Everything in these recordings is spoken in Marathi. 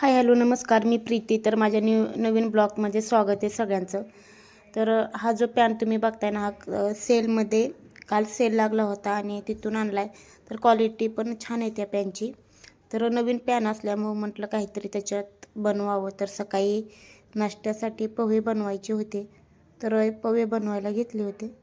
हाय हॅलो नमस्कार. मी प्रीती. तर माझ्या न्यू नवीन ब्लॉगमध्ये स्वागत आहे सगळ्यांचं. तर हा जो पॅन तुम्ही बघताय ना हा सेलमध्ये काल सेल लागला होता आणि तिथून आणला आहे तर क्वालिटी पण छान आहे त्या पॅनची. तर नवीन पॅन असल्यामुळं म्हटलं काहीतरी त्याच्यात बनवावं. तर सकाळी नाश्त्यासाठी पोहे बनवायचे होते. तर अ, पोहे बनवायला घेतले होते.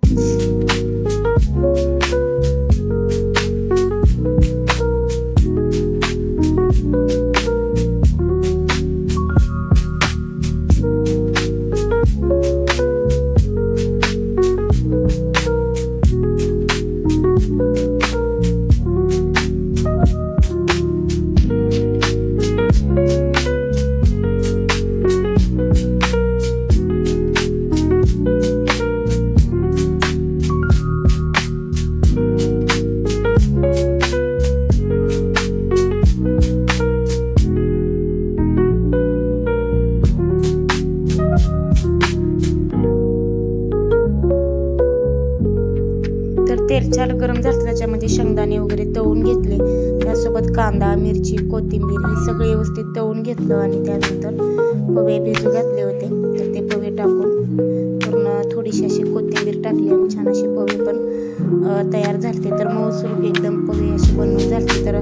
तेल छान गरम झालं त्याच्यामध्ये शेंगदाणे वगैरे तळून घेतले. त्यासोबत कांदा मिरची कोथिंबीर हे सगळे व्यवस्थित तळून घेतलं आणि त्यानंतर पवे भिजू घातले होते. तर ते पवे टाकून पूर्ण थोडीशी अशी कोथिंबीर टाकली आणि छान असे पवे पण तयार झाले तर मऊसूर एकदम पवे असे बनवून झाले तर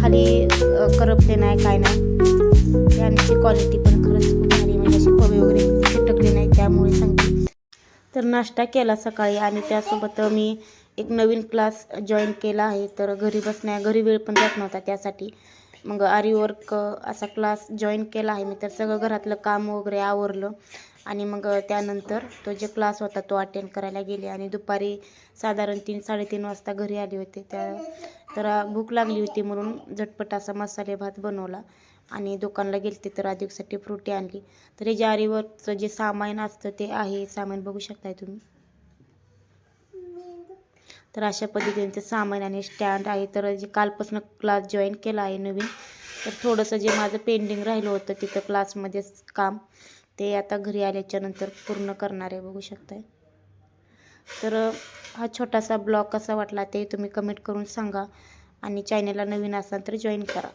खाली करपले नाही काय नाही. त्यांची क्वालिटी पण खरंच खूप भारी म्हणजे असे पवे वगैरे चिटकले नाही त्यामुळे सांगते. तर नाश्ता केला सकाळी आणि त्यासोबत मी एक नवीन क्लास जॉईन केला आहे. तर घरी बसण्या घरी वेळ पण जात नव्हता त्यासाठी. मग आरी वर्क असा क्लास जॉईन केला आहे मी. तर सगळं घरातलं काम वगैरे आवरलं. आणि मग त्यानंतर तो जे क्लास होता तो अटेंड करायला गेले. आणि दुपारी साधारण तीन साडेतीन वाजता घरी आले होते. त्या तर भूक लागली होती म्हणून झटपट असा मसाले भात बनवला. आणि दुकानला गेलते तर अधिकसाठी फ्रुटी आणली. तर हे जे आरीवरचं जे सामान असतं ते आहे. सामान बघू शकताय तुम्ही? तर अशा पद्धतीने ते सामान आणि स्टँड आहे. तर जे कालपासून क्लास जॉईन केला आहे नवीन तर थोडंसं जे माझं पेंडिंग राहिलं होतं तिथं क्लासमध्येच काम ते आता घरी आल्याच्यानंतर पूर्ण करणार आहे बघू शकताय. तर हा छोटासा ब्लॉग कसा वाटला ते तुम्ही कमेंट करून सांगा आणि चॅनलला नवीन असाल तर जॉईन करा.